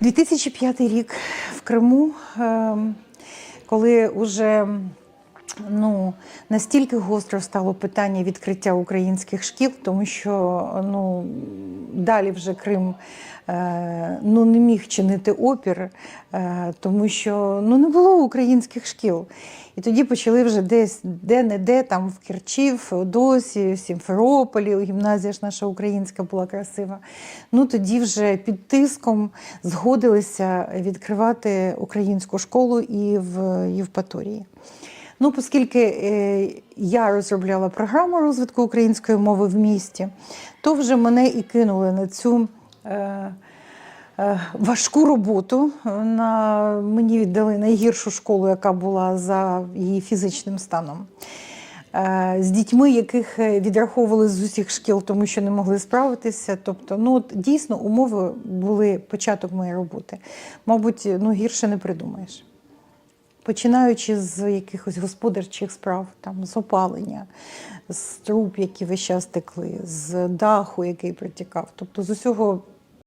2005 рік в Криму, ем, коли вже ну, настільки гостро стало питання відкриття українських шкіл, тому що ну, далі вже Крим е, ну, не міг чинити опір, е, тому що ну, не було українських шкіл. І тоді почали вже десь де-не-де, там в Керчі, в Феодосії, в Сімферополі, гімназія ж наша українська була красива. Ну тоді вже під тиском згодилися відкривати українську школу і в Євпаторії. Ну, оскільки е, я розробляла програму розвитку української мови в місті, то вже мене і кинули на цю е, е, важку роботу. На, мені віддали найгіршу школу, яка була за її фізичним станом. З дітьми, яких відраховували з усіх шкіл, тому що не могли справитися. Тобто, ну от дійсно умови були початок моєї роботи. Мабуть, ну гірше не придумаєш починаючи з якихось господарчих справ, там, з опалення, з труб, які весь час текли, з даху, який притікав, Тобто з усього